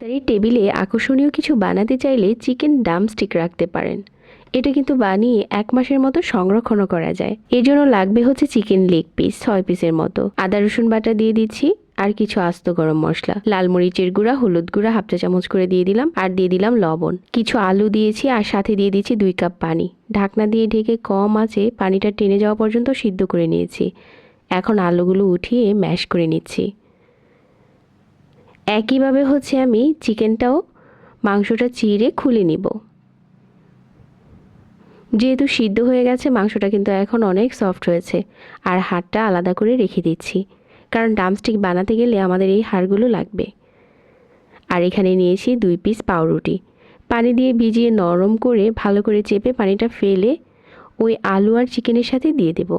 ইফতারির টেবিলে আকর্ষণীয় কিছু বানাতে চাইলে চিকেন ডামস্টিক রাখতে পারেন। এটা কিন্তু বানিয়ে এক মাসের মতো সংরক্ষণও করা যায়। এর জন্য লাগবে হচ্ছে চিকেন লেগ পিস, ছয় পিসের মতো। আদা, রসুন বাটা দিয়ে দিচ্ছি আর কিছু আস্ত গরম মশলা। লাল মরিচের গুঁড়া, হলুদ গুঁড়া, হাফ চা চামচ করে দিয়ে দিলাম আর দিয়ে দিলাম লবণ। কিছু আলু দিয়েছি আর সাথে দিয়ে দিচ্ছি দুই কাপ পানি। ঢাকনা দিয়ে ঢেকে কম আছে, পানিটা টেনে যাওয়া পর্যন্ত সিদ্ধ করে নিয়েছি। এখন আলুগুলো উঠিয়ে ম্যাশ করে নিচ্ছি। একইভাবে হচ্ছে আমি চিকেনটাও মাংসটা চিড়ে খুলে নিব। যেহেতু সিদ্ধ হয়ে গেছে, মাংসটা কিন্তু এখন অনেক সফট হয়েছে আর হাড়টা আলাদা করে রেখে দিচ্ছি। কারণ ডামস্টিক বানাতে গেলে আমাদের এই হাড়গুলো লাগবে। আর এখানে নিয়েছি দুই পিস পাউরুটি। পানি দিয়ে ভিজিয়ে নরম করে ভালো করে চেপে পানিটা ফেলে ওই আলু আর চিকেনের সাথে দিয়ে দেব।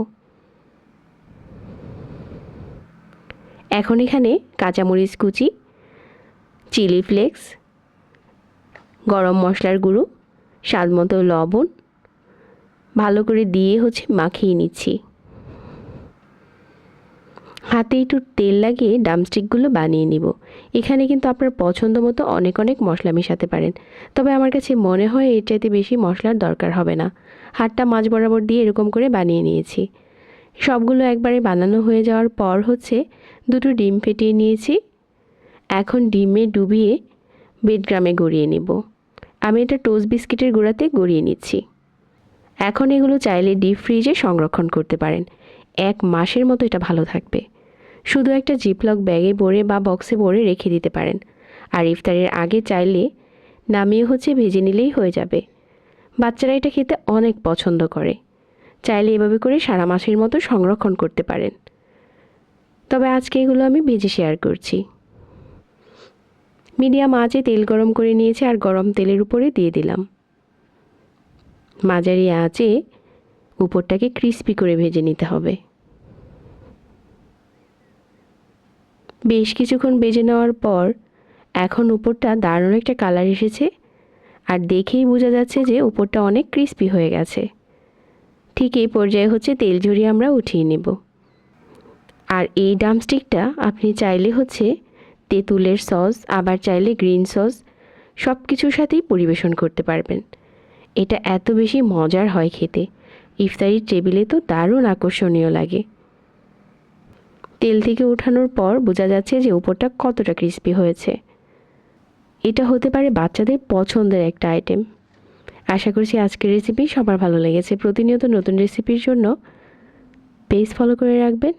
এখন এখানে কাঁচামরিচ কুচি চিলি ফ্লেক্স, গরম মশলার গুঁড়ো, স্বাদ মতো লবণ। ভালো করে দিয়ে হচ্ছে মাখিয়ে নিচ্ছি। হাতে একটু তেল লাগিয়ে ডামস্টিকগুলো বানিয়ে নিব। এখানে কিন্তু আপনার পছন্দ মতো অনেক অনেক মশলা মেশাতে পারেন। তবে আমার কাছে মনে হয় এর চাইতে বেশি মশলার দরকার হবে না। হাতটা মাছ বরাবর দিয়ে এরকম করে বানিয়ে নিয়েছি। সবগুলো একবারে বানানো হয়ে যাওয়ার পর হচ্ছে দুটো ডিম ফেটিয়ে নিয়েছি। এখন ডিমে ডুবিয়ে বেডগ্রামে গড়িয়ে নেব। আমি এটা টোস্ট বিস্কিটের গুঁড়াতে গড়িয়ে নিচ্ছি। এখন এগুলো চাইলে ডিপ ফ্রিজে সংরক্ষণ করতে পারেন। এক মাসের মতো এটা ভালো থাকবে। শুধু একটা জিপলক ব্যাগে ভরে বা বক্সে ভরে রেখে দিতে পারেন। আর ইফতারের আগে চাইলে নামিয়ে হচ্ছে ভেজে নিলেই হয়ে যাবে। বাচ্চারা এটা খেতে অনেক পছন্দ করে। চাইলে এভাবে করে সারা মাসের মতো সংরক্ষণ করতে পারেন। তবে আজকে এগুলো আমি ভেজে শেয়ার করছি। মিডিয়াম আঁচে তেল গরম করে নিয়েছি আর গরম তেলের উপরে দিয়ে দিলাম। মাঝারি আঁচে উপরটাকে ক্রিস্পি করে ভেজে নিতে হবে। বেশ কিছুক্ষণ ভেজে নেওয়ার পর এখন উপরটা দারুণ একটা কালার এসেছে আর দেখেই বোঝা যাচ্ছে যে উপরটা অনেক ক্রিস্পি হয়ে গেছে। ঠিক এই পর্যায়ে হচ্ছে তেল ঝরিয়ে আমরা উঠিয়ে নেব। আর এই ডামস্টিকটা আপনি চাইলে হচ্ছে তেঁতুলের সস, আবার চাইলে গ্রিন সস সব কিছুর সাথেই পরিবেশন করতে পারবেন। এটা এত বেশি মজার হয় খেতে। ইফতারির টেবিলে তো দারুণ আকর্ষণীয় লাগে। তেল থেকে ওঠানোর পর বোঝা যাচ্ছে যে উপরটা কতটা ক্রিস্পি হয়েছে। এটা হতে পারে বাচ্চাদের পছন্দের একটা আইটেম আশা করছি আজকের রেসিপি সবার ভালো লেগেছে। প্রতিনিয়ত নতুন রেসিপির জন্য পেজ ফলো করে রাখবেন।